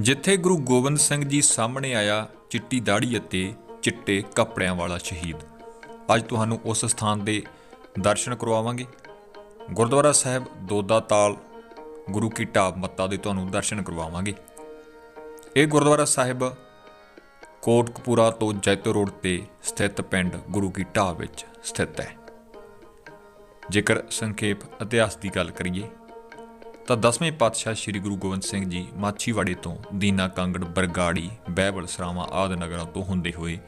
ਜਿੱਥੇ ਗੁਰੂ ਗੋਬਿੰਦ ਸਿੰਘ ਜੀ ਸਾਹਮਣੇ ਆਇਆ ਚਿੱਟੀ ਦਾੜੀ ਅਤੇ ਚਿੱਟੇ ਕੱਪੜਿਆਂ ਵਾਲਾ ਸ਼ਹੀਦ। ਅੱਜ ਤੁਹਾਨੂੰ ਉਸ ਸਥਾਨ ਦੇ ਦਰਸ਼ਨ ਕਰਵਾਵਾਂਗੇ। ਗੁਰਦੁਆਰਾ ਸਾਹਿਬ ਦੋਦਾ ਤਾਲ ਗੁਰੂ ਕੀ ਢਾਬ ਮੱਤਾ ਦੇ ਤੁਹਾਨੂੰ ਦਰਸ਼ਨ ਕਰਵਾਵਾਂਗੇ। ਇਹ ਗੁਰਦੁਆਰਾ ਸਾਹਿਬ ਕੋਟਕਪੂਰਾ ਤੋਂ ਜੈਤੋ ਰੋਡ ਤੇ ਸਥਿਤ ਪਿੰਡ ਗੁਰੂ ਕੀ ਢਾਬ ਵਿੱਚ ਸਥਿਤ ਹੈ। ਜੇਕਰ ਸੰਖੇਪ ਇਤਿਹਾਸ ਦੀ ਗੱਲ ਕਰੀਏ ਤਾਂ ਦਸਵੇਂ ਪਾਤਸ਼ਾਹ ਸ੍ਰੀ ਗੁਰੂ ਗੋਬਿੰਦ ਸਿੰਘ ਜੀ ਮਾਛੀਵਾੜੇ ਤੋਂ ਦੀਨਾ ਕਾਂਗੜ, ਬਰਗਾੜੀ, ਬਹਿਬਲ ਸਰਾਵਾਂ ਆਦਿ ਨਗਰਾਂ ਤੋਂ ਹੁੰਦੇ ਹੋਏ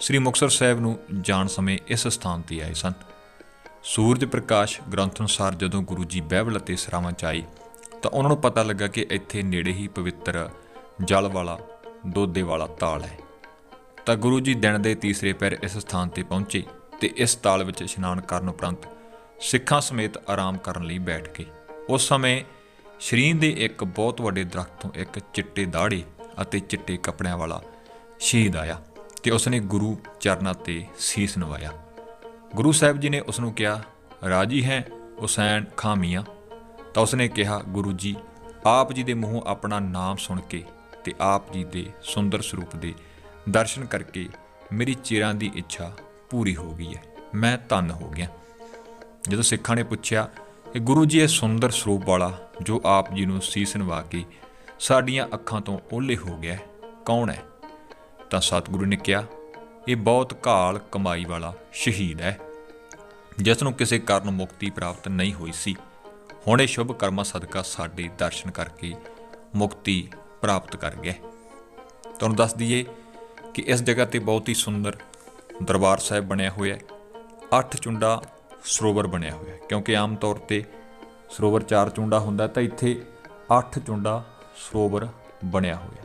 ਸ੍ਰੀ ਮੁਕਤਸਰ ਸਾਹਿਬ ਨੂੰ ਜਾਣ ਸਮੇਂ ਇਸ ਸਥਾਨ ਤੇ ਆਏ ਸਨ। ਸੂਰਜ ਪ੍ਰਕਾਸ਼ ਗ੍ਰੰਥ ਅਨੁਸਾਰ ਜਦੋਂ ਗੁਰੂ ਜੀ ਬਹਿਬਲ ਅਤੇ ਸਰਾਵਾਂ ਚ ਆਏ, ਤਾਂ ਉਹਨਾਂ ਨੂੰ ਪਤਾ ਲੱਗਾ ਕਿ ਇੱਥੇ ਨੇੜੇ ਹੀ ਪਵਿੱਤਰ ਜਲ ਵਾਲਾ ਦੋਦੇ ਵਾਲਾ ਤਾਲ ਹੈ। ਤਾਂ ਗੁਰੂ ਜੀ ਦਿਨ ਦੇ ਤੀਸਰੇ ਪੈਰ ਇਸ ਸਥਾਨ ਤੇ ਪਹੁੰਚੇ ਤੇ ਇਸ ਤਾਲ ਵਿੱਚ ਇਸ਼ਨਾਨ ਕਰਨ ਉਪਰੰਤ ਸਿੱਖਾਂ ਸਮੇਤ ਆਰਾਮ ਕਰਨ ਲਈ ਬੈਠ ਗਏ। ਉਸ ਸਮੇਂ ਸ਼ਰੀਨ ਦੇ ਇੱਕ ਬਹੁਤ ਵੱਡੇ ਦਰਖਤ ਤੋਂ ਇੱਕ ਚਿੱਟੇ ਦਾੜੇ ਅਤੇ ਚਿੱਟੇ ਕੱਪੜਿਆਂ ਵਾਲਾ ਸ਼ਹੀਦ ਆਇਆ ਤੇ ਉਸਨੇ ਗੁਰੂ ਚਰਨਾਂ ਤੇ ਸੀਸ ਨਵਾਇਆ। ਗੁਰੂ ਸਾਹਿਬ ਜੀ ਨੇ ਉਸ ਨੂੰ ਕਿਹਾ, ਰਾਜੀ ਹੈ, ਹੁਸੈਨ ਖਾਮੀਆਂ ਤਾਂ ਉਸਨੇ ਕਿਹਾ, ਗੁਰੂ ਜੀ, ਆਪ ਜੀ ਦੇ ਮੂੰਹੋਂ ਆਪਣਾ ਨਾਮ ਸੁਣ ਕੇ ਤੇ ਆਪ ਜੀ ਦੇ ਸੁੰਦਰ ਸਰੂਪ ਦੇ ਦਰਸ਼ਨ ਕਰਕੇ ਮੇਰੀ ਚਿਰਾਂ ਦੀ ਇੱਛਾ ਪੂਰੀ ਹੋ ਗਈ ਹੈ। ਮੈਂ ਧੰਨ ਹੋ ਗਿਆ। ਜਦੋਂ ਸਿੱਖਾਂ ਨੇ ਪੁੱਛਿਆ ਇਹ ਗੁਰੂ ਜੀ ਇਹ ਸੁੰਦਰ ਸਰੂਪ ਵਾਲਾ ਜੋ ਆਪ ਜੀ ਨੂੰ ਸੀਸ ਨਵਾ ਕੇ ਸਾਡੀਆਂ ਅੱਖਾਂ ਤੋਂ ਓਲੇ ਹੋ ਗਿਆ ਕੌਣ ਹੈ? ਤਾਂ ਸਤਿਗੁਰੂ ਨੇ ਕਿਹਾ, ਇਹ ਬਹੁਤ ਘਾਲ ਕਮਾਈ ਵਾਲਾ ਸ਼ਹੀਦ ਹੈ, ਜਿਸ ਨੂੰ ਕਿਸੇ ਕਾਰਨ ਮੁਕਤੀ ਪ੍ਰਾਪਤ ਨਹੀਂ ਹੋਈ ਸੀ। ਹੁਣ ਇਹ ਸ਼ੁਭ ਕਰਮਾਂ ਸਦਕਾ ਸਾਡੇ ਦਰਸ਼ਨ ਕਰਕੇ ਮੁਕਤੀ ਪ੍ਰਾਪਤ ਕਰ ਗਿਆ ਤੁਹਾਨੂੰ ਦੱਸ ਦਈਏ ਕਿ ਇਸ ਜਗ੍ਹਾ ਤੇ ਬਹੁਤ ਹੀ ਸੁੰਦਰ ਦਰਬਾਰ ਸਾਹਿਬ ਬਣਿਆ ਹੋਇਆ ਹੈ। ਅੱਠ ਚੁੰਡਾ ਸਰੋਵਰ ਬਣਿਆ ਹੋਇਆ ਹੈ। ਕਿਉਂਕਿ ਆਮ ਤੌਰ ਤੇ ਸਰੋਵਰ ਚਾਰ ਚੁੰਡਾ ਹੁੰਦਾ ਤਾਂ ਇੱਥੇ ਅੱਠ ਚੁੰਡਾ ਸਰੋਵਰ ਬਣਿਆ ਹੋਇਆ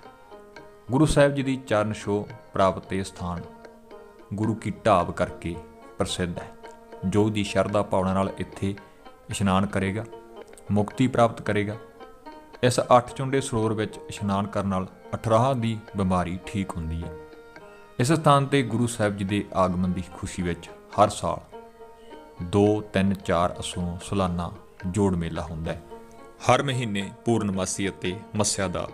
ਗੁਰੂ ਸਾਹਿਬ ਜੀ ਦੀ ਚਰਨ ਛੋਹ ਪ੍ਰਾਪਤ ਇਹ ਸਥਾਨ ਗੁਰੂ ਕੀ ਢਾਬ ਕਰਕੇ ਪ੍ਰਸਿੱਧ ਹੈ। ਜੋ ਦੀ ਸ਼ਰਧਾ ਭਾਵਨਾ ਨਾਲ ਇੱਥੇ ਇਸ਼ਨਾਨ ਕਰੇਗਾ, ਮੁਕਤੀ ਪ੍ਰਾਪਤ ਕਰੇਗਾ, ਇਸ ਅੱਠ ਚੁੰਡੇ ਸਰੋਵਰ ਵਿੱਚ ਇਸ਼ਨਾਨ ਕਰਨ ਨਾਲ 18 ਦੀ ਬਿਮਾਰੀ ਠੀਕ ਹੁੰਦੀ ਹੈ। ਇਸ ਸਥਾਨ ਤੇ ਗੁਰੂ ਸਾਹਿਬ ਜੀ ਦੇ ਆਗਮਨ ਦੀ ਖੁਸ਼ੀ ਵਿੱਚ ਹਰ ਸਾਲ 2 3 4 ਅਸੂ ਸਾਲਾਨਾ ਜੋੜ ਮੇਲਾ ਹੁੰਦਾ ਹੈ। ਹਰ ਮਹੀਨੇ ਪੂਰਨਮਾਸੀ ਅਤੇ ਮੱਸਿਆ ਦਾ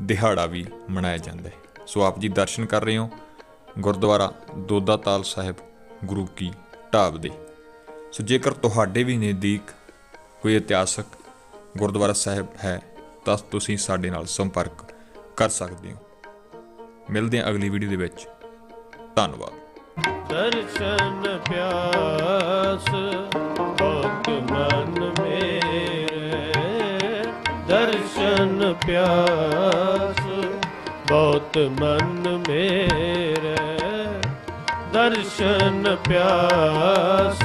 ਦਿਹਾੜਾ ਵੀ ਮਨਾਇਆ ਜਾਂਦਾ ਹੈ। ਸੋ ਆਪ ਜੀ ਦਰਸ਼ਨ ਕਰ ਰਹੇ ਹੋ ਗੁਰਦੁਆਰਾ ਦੋਦਾ ਤਾਲ ਸਾਹਿਬ ਗੁਰੂ ਕੀ ਢਾਬ ਦੇ। ਸੋ ਜੇਕਰ ਤੁਹਾਡੇ ਵੀ ਨਜ਼ਦੀਕ ਕੋਈ ਇਤਿਹਾਸਕ ਗੁਰਦੁਆਰਾ ਸਾਹਿਬ ਹੈ, ਤਾਂ ਤੁਸੀਂ ਸਾਡੇ ਨਾਲ ਸੰਪਰਕ ਕਰ ਸਕਦੇ ਹੋ। ਮਿਲਦੇ ਹਾਂ ਅਗਲੀ ਵੀਡੀਓ ਦੇ ਵਿੱਚ। ਧੰਨਵਾਦ। ਦਰਸ਼ਨ ਪਿਆਸ ਬਹੁਤ ਮਨ ਮੇਰੇ। ਦਰਸ਼ਨ ਪਿਆਸ ਬਹੁਤ ਮਨ ਮੇਰੇ। ਦਰਸ਼ਨ ਪਿਆਸ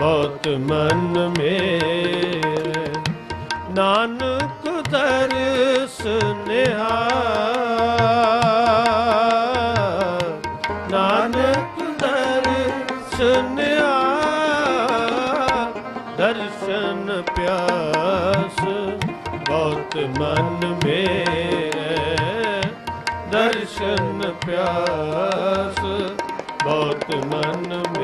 ਬਹੁਤ ਮਨ ਮੇਰੇ। ਨਾਨਕ ਦਰਸ ਨਿਹਾਲ, ਨਾਨਕ ਦਰਸ਼ਨ ਦਰਸ਼ਨ ਪਿਆਸ ਬਹੁਤ ਮਨ ਮੇਰੇ ਦਰਸ਼ਨ ਪਿਆਸ ਬਹੁਤ ਮਨ ਮੇਰੇ